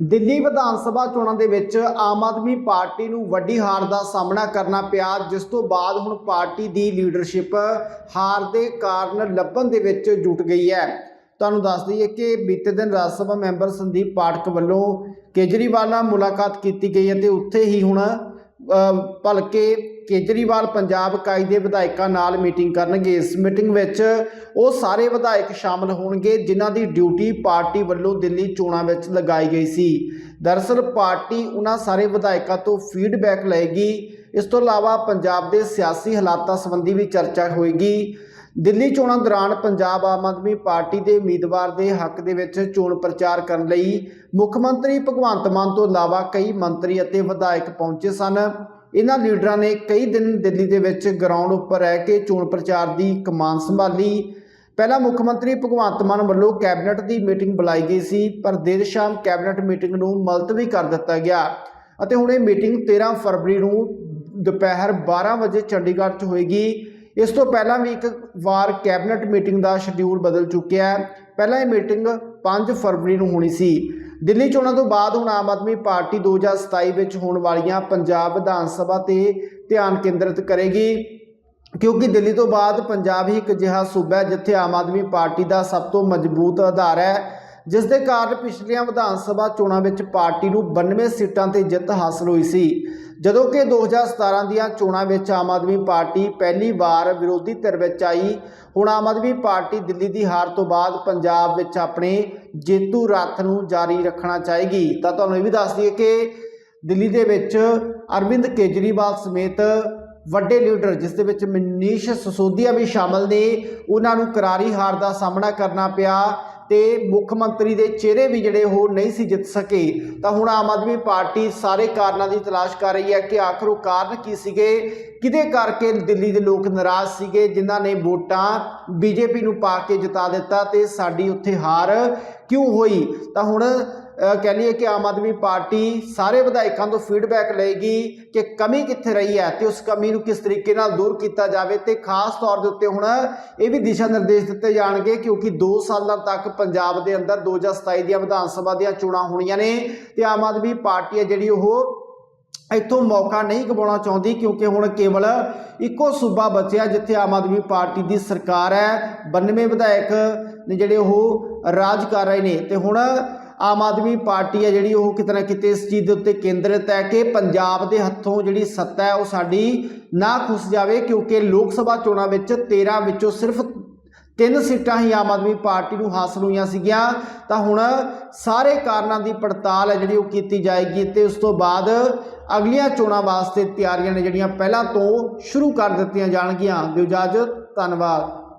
ਦਿੱਲੀ ਵਿਧਾਨ ਸਭਾ ਚੋਣਾਂ ਦੇ ਵਿੱਚ ਆਮ ਆਦਮੀ ਪਾਰਟੀ ਨੂੰ ਵੱਡੀ ਹਾਰ ਦਾ ਸਾਹਮਣਾ ਕਰਨਾ ਪਿਆ, ਜਿਸ ਤੋਂ ਬਾਅਦ ਹੁਣ ਪਾਰਟੀ ਦੀ ਲੀਡਰਸ਼ਿਪ ਹਾਰ ਦੇ ਕਾਰਨ ਲੱਭਣ ਦੇ ਵਿੱਚ ਜੁਟ ਗਈ ਹੈ। ਤੁਹਾਨੂੰ ਦੱਸ ਦਈਏ ਕਿ ਬੀਤੇ ਦਿਨ ਰਾਜ ਸਭਾ ਮੈਂਬਰ ਸੰਦੀਪ ਪਾਠਕ ਵੱਲੋਂ ਕੇਜਰੀਵਾਲ ਨਾਲ ਮੁਲਾਕਾਤ ਕੀਤੀ ਗਈ ਹੈ ਤੇ ਉੱਥੇ ਹੀ ਹੁਣ ਭਲਕੇ ਕੇਜਰੀਵਾਲ ਪੰਜਾਬ ਇਕਾਈ ਦੇ ਵਿਧਾਇਕਾਂ ਨਾਲ ਮੀਟਿੰਗ ਕਰਨਗੇ। ਇਸ ਮੀਟਿੰਗ ਵਿੱਚ ਉਹ ਸਾਰੇ ਵਿਧਾਇਕ ਸ਼ਾਮਲ ਹੋਣਗੇ, ਜਿਨ੍ਹਾਂ ਦੀ ਡਿਊਟੀ ਪਾਰਟੀ ਵੱਲੋਂ ਦਿੱਲੀ ਚੋਣਾਂ ਵਿੱਚ ਲਗਾਈ ਗਈ ਸੀ। ਦਰਅਸਲ ਪਾਰਟੀ ਉਹਨਾਂ ਸਾਰੇ ਵਿਧਾਇਕਾਂ ਤੋਂ ਫੀਡਬੈਕ ਲਏਗੀ। ਇਸ ਤੋਂ ਇਲਾਵਾ ਪੰਜਾਬ ਦੇ ਸਿਆਸੀ ਹਾਲਾਤਾਂ ਸੰਬੰਧੀ ਵੀ ਚਰਚਾ ਹੋਏਗੀ। ਦਿੱਲੀ ਚੋਣਾਂ ਦੌਰਾਨ ਪੰਜਾਬ ਆਮ ਆਦਮੀ ਪਾਰਟੀ ਦੇ ਉਮੀਦਵਾਰ ਦੇ ਹੱਕ ਦੇ ਵਿੱਚ ਚੋਣ ਪ੍ਰਚਾਰ ਕਰਨ ਲਈ ਮੁੱਖ ਮੰਤਰੀ ਭਗਵੰਤ ਮਾਨ ਤੋਂ ਇਲਾਵਾ ਕਈ ਮੰਤਰੀ ਅਤੇ ਵਿਧਾਇਕ ਪਹੁੰਚੇ ਸਨ। ਇਹਨਾਂ ਲੀਡਰਾਂ ਨੇ ਕਈ ਦਿਨ ਦਿੱਲੀ ਦੇ ਵਿੱਚ ਗਰਾਊਂਡ ਉੱਪਰ ਰਹਿ ਕੇ ਚੋਣ ਪ੍ਰਚਾਰ ਦੀ ਕਮਾਨ ਸੰਭਾਲੀ। ਪਹਿਲਾਂ ਮੁੱਖ ਮੰਤਰੀ ਭਗਵੰਤ ਮਾਨ ਵੱਲੋਂ ਕੈਬਨਿਟ ਦੀ ਮੀਟਿੰਗ ਬੁਲਾਈ ਗਈ ਸੀ, ਪਰ ਦੇਰ ਸ਼ਾਮ ਕੈਬਨਿਟ ਮੀਟਿੰਗ ਨੂੰ ਮੁਲਤਵੀ ਕਰ ਦਿੱਤਾ ਗਿਆ ਅਤੇ ਹੁਣ ਇਹ ਮੀਟਿੰਗ 13 ਫਰਵਰੀ ਨੂੰ ਦੁਪਹਿਰ 12 ਵਜੇ ਚੰਡੀਗੜ੍ਹ 'ਚ ਹੋਏਗੀ। ਇਸ ਤੋਂ ਪਹਿਲਾਂ ਵੀ ਇੱਕ ਵਾਰ ਕੈਬਨਿਟ ਮੀਟਿੰਗ ਦਾ ਸ਼ਡਿਊਲ ਬਦਲ ਚੁੱਕਿਆ ਹੈ। ਪਹਿਲਾਂ ਇਹ ਮੀਟਿੰਗ 5 ਫਰਵਰੀ ਨੂੰ ਹੋਣੀ ਸੀ। ਦਿੱਲੀ ਚੋਣਾਂ ਤੋਂ ਬਾਅਦ ਹੁਣ ਆਮ ਆਦਮੀ ਪਾਰਟੀ 2027 ਵਿੱਚ ਹੋਣ ਵਾਲੀਆਂ ਪੰਜਾਬ ਵਿਧਾਨ ਸਭਾ ਤੇ ਧਿਆਨ ਕੇਂਦਰਿਤ ਕਰੇਗੀ। ਕਿਉਂਕਿ ਦਿੱਲੀ ਤੋਂ ਬਾਅਦ ਪੰਜਾਬ ਹੀ ਇੱਕ ਅਜਿਹਾ ਸੂਬਾ ਹੈ ਜਿੱਥੇ ਆਮ ਆਦਮੀ ਪਾਰਟੀ ਦਾ ਸਭ ਤੋਂ ਮਜ਼ਬੂਤ ਆਧਾਰ ਹੈ ਜਿਸ ਦੇ ਕਾਰਨ ਪਿਛਲੀਆਂ ਵਿਧਾਨ ਸਭਾ ਚੋਣਾਂ ਵਿੱਚ ਪਾਰਟੀ ਨੂੰ 92 ਸੀਟਾਂ ਤੇ ਜਿੱਤ ਹਾਸਲ ਹੋਈ ਸੀ। ਜਦੋਂ ਕਿ 2017 ਦੀਆਂ ਚੋਣਾਂ ਵਿੱਚ ਆਮ ਆਦਮੀ ਪਾਰਟੀ ਪਹਿਲੀ ਵਾਰ ਵਿਰੋਧੀ ਧਿਰ ਵਿੱਚ ਆਈ, ਹੁਣ ਆਮ ਆਦਮੀ ਪਾਰਟੀ ਦਿੱਲੀ ਦੀ ਹਾਰ ਤੋਂ ਬਾਅਦ ਪੰਜਾਬ ਵਿੱਚ ਆਪਣੇ ਜੇਤੂ ਰੱਥ ਨੂੰ ਜਾਰੀ ਰੱਖਣਾ ਚਾਹੇਗੀ। ਤਾਂ ਤੁਹਾਨੂੰ ਇਹ ਵੀ ਦੱਸ ਦਈਏ ਕਿ ਦਿੱਲੀ ਦੇ ਵਿੱਚ ਅਰਵਿੰਦ ਕੇਜਰੀਵਾਲ ਸਮੇਤ ਵੱਡੇ ਲੀਡਰ, ਜਿਸ ਦੇ ਵਿੱਚ ਮਨੀਸ਼ ਸਸੋਦੀਆ ਵੀ ਸ਼ਾਮਲ ਨੇ, ਉਹਨਾਂ ਨੂੰ ਕਰਾਰੀ ਹਾਰ ਦਾ ਸਾਹਮਣਾ ਕਰਨਾ ਪਿਆ। ਤੇ ਮੁੱਖ ਮੰਤਰੀ ਦੇ ਚਿਹਰੇ ਵੀ ਜਿਹੜੇ ਉਹ ਨਹੀਂ ਸੀ ਜਿੱਤ ਸਕੇ, ਤਾਂ ਹੁਣ ਆਮ ਆਦਮੀ ਪਾਰਟੀ ਸਾਰੇ ਕਾਰਨਾਂ ਦੀ ਤਲਾਸ਼ ਕਰ ਰਹੀ ਹੈ ਕਿ ਆਖਰ ਉਹ ਕਾਰਨ ਕੀ ਸੀਗੇ? ਕਿਹਦੇ ਕਰਕੇ ਦਿੱਲੀ ਦੇ ਲੋਕ ਨਾਰਾਜ਼ ਸੀਗੇ, ਜਿਨ੍ਹਾਂ ਨੇ ਵੋਟਾਂ ਬੀਜੇਪੀ ਨੂੰ ਪਾ ਕੇ ਜਿਤਾ ਦਿੱਤਾ ਤੇ ਸਾਡੀ ਉੱਥੇ ਹਾਰ ਕਿਉਂ ਹੋਈ? ਤਾਂ ਹੁਣ ਕਹਿ ਲਈਏ ਕਿ ਆਮ ਆਦਮੀ ਪਾਰਟੀ ਸਾਰੇ ਵਿਧਾਇਕਾਂ ਤੋਂ ਫੀਡਬੈਕ ਲਏਗੀ ਕਿ ਕਮੀ ਕਿੱਥੇ ਰਹੀ ਹੈ ਤੇ ਉਸ ਕਮੀ ਨੂੰ ਕਿਸ ਤਰੀਕੇ ਨਾਲ ਦੂਰ ਕੀਤਾ ਜਾਵੇ ਤੇ ਖਾਸ ਤੌਰ ਦੇ ਉੱਤੇ ਹੁਣ ਇਹ ਵੀ ਦਿਸ਼ਾ ਨਿਰਦੇਸ਼ ਦਿੱਤੇ ਜਾਣਗੇ ਕਿਉਂਕਿ 2 ਸਾਲਾਂ ਤੱਕ ਪੰਜਾਬ ਦੇ ਅੰਦਰ 2027 ਦੀਆਂ ਵਿਧਾਨ ਸਭਾ ਦੀਆਂ ਚੋਣਾਂ ਹੋਣੀਆਂ ਨੇ ਤੇ ਆਮ ਆਦਮੀ ਪਾਰਟੀ ਹੈ ਜਿਹੜੀ ਉਹ ਇੱਥੋਂ ਮੌਕਾ ਨਹੀਂ ਗਵਾਉਣਾ ਚਾਹੁੰਦੀ ਕਿਉਂਕਿ ਹੁਣ ਕੇਵਲ ਇੱਕੋ ਸੂਬਾ ਬਚਿਆ ਜਿੱਥੇ ਆਮ ਆਦਮੀ ਪਾਰਟੀ ਦੀ ਸਰਕਾਰ ਹੈ 92 ਵਿਧਾਇਕ ਨੇ ਜਿਹੜੇ ਉਹ ਰਾਜ ਕਰ ਰਹੇ ਨੇ ਤੇ ਹੁਣ ਆਮ ਆਦਮੀ ਪਾਰਟੀ ਹੈ ਜਿਹੜੀ ਉਹ ਕਿਤੇ ਨਾ ਕਿਤੇ ਇਸ ਚੀਜ਼ ਦੇ ਉੱਤੇ ਕੇਂਦਰਿਤ ਹੈ ਕਿ ਪੰਜਾਬ ਦੇ ਹੱਥੋਂ ਜਿਹੜੀ ਸੱਤਾ ਹੈ ਉਹ ਸਾਡੀ ਨਾ ਖੁੱਸ ਜਾਵੇ, ਕਿਉਂਕਿ ਲੋਕ ਸਭਾ ਚੋਣਾਂ ਵਿੱਚ 13 ਵਿੱਚੋਂ ਸਿਰਫ ਤਿੰਨ ਸੀਟਾਂ ਹੀ ਆਮ ਆਦਮੀ ਪਾਰਟੀ ਨੂੰ ਹਾਸਲ ਹੋਈਆਂ ਸੀਗੀਆਂ। ਤਾਂ ਹੁਣ ਸਾਰੇ ਕਾਰਨਾਂ ਦੀ ਪੜਤਾਲ ਹੈ ਜਿਹੜੀ ਉਹ ਕੀਤੀ ਜਾਏਗੀ ਤੇ ਉਸ ਤੋਂ ਬਾਅਦ ਅਗਲੀਆਂ ਚੋਣਾਂ ਵਾਸਤੇ ਤਿਆਰੀਆਂ ਨੇ ਜਿਹੜੀਆਂ ਪਹਿਲਾਂ ਤੋਂ ਸ਼ੁਰੂ ਕਰ ਦਿੱਤੀਆਂ ਜਾਣਗੀਆਂ। ਦਿਓ ਇਜਾਜ਼ਤ, ਧੰਨਵਾਦ।